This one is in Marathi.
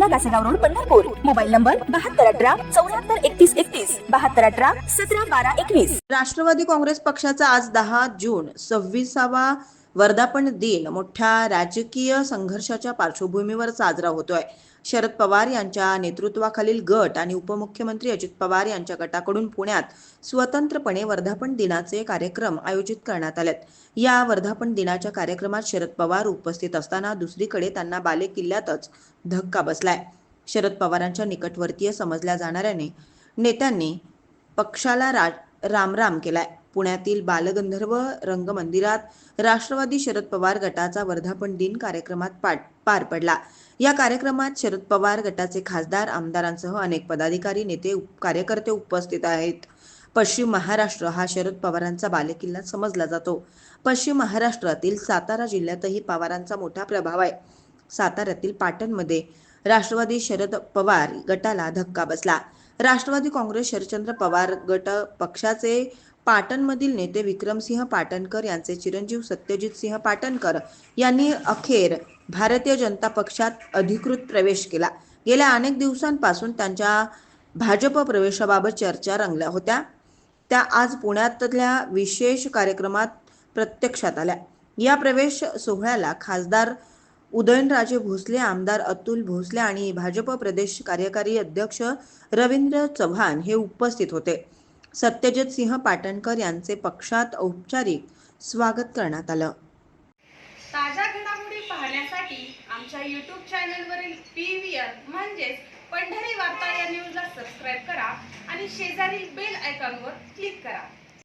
जुना Kasegaon road Pandharpur. Mobile number बहात्तर अठरा चौऱ्याहत्तर एकतीस एकतीस. बहात्तर अठरा सतरा बारा एकवीस. राष्ट्रवादी काँग्रेस पक्षाचा आज दहा जून सव्वीसावा वर्धापन दिन मोठ्या राजकीय संघर्षाच्या पार्श्वभूमीवर साजरा होतोय. शरद पवार यांच्या नेतृत्वाखालील गट आणि उपमुख्यमंत्री अजित पवार यांच्या गटाकडून पुण्यात स्वतंत्रपणे वर्धापन दिनाचे कार्यक्रम आयोजित करण्यात आलेत. या वर्धापन दिनाच्या कार्यक्रमात शरद पवार उपस्थित असताना दुसरीकडे त्यांना बाले किल्ल्यातच धक्का बसलाय. शरद पवारांच्या निकटवर्तीय समजल्या जाणाऱ्याने नेत्यांनी पक्षाला रा रामराम केलाय. पुण्यातील बालगंधर्व रंगमंदिरात राष्ट्रवादी शरद पवार गटाचा वर्धापन दिन कार्यक्रमात पाट पार पडला. या कार्यक्रमात शरद पवार गटाचे खासदार आमदारांसह अनेक पदाधिकारी नेते उप- कार्यकर्ते उपस्थित आहेत. पश्चिम महाराष्ट्र हा शरद पवारांचा बालेकिल्ला समजला जातो. पश्चिम महाराष्ट्रातील सातारा जिल्ह्यातही पवारांचा मोठा प्रभाव आहे. साताऱ्यातील पाटणमध्ये राष्ट्रवादी शरद पवार गटाला धक्का बसला. राष्ट्रवादी काँग्रेस शरदचंद्र पवार गट पक्षाचे पाटणमधील नेते विक्रमसिंह पाटणकर यांचे चिरंजीव सत्यजित सिंह पाटणकर यांनी अखेर भारतीय जनता पक्षात अधिकृत प्रवेश केला. गेल्या अनेक दिवसांपासून त्यांच्या भाजप प्रवेशाबाबत चर्चा रंगल्या होत्या. त्या आज पुण्यातल्या विशेष कार्यक्रमात प्रत्यक्षात आल्या. या प्रवेश सोहळ्याला खासदार उदयनराजे भोसले आमदार अतुल भोसले आणि भाजप प्रदेश कार्यकारी अध्यक्ष रवींद्र चव्हाण हे उपस्थित होते. सत्यजित सिंह पाटणकर यांचे पक्षात औपचारिक स्वागत करण्यात आलं. ताज्या घडामोडी पाहण्यासाठी आमच्या यूट्यूब चॅनलवरील पी व्ही आर म्हणजेच पंढरी वार्ता या न्यूजला सबस्क्राईब करा आणि शेजारील बेल आयकॉनवर क्लिक करा.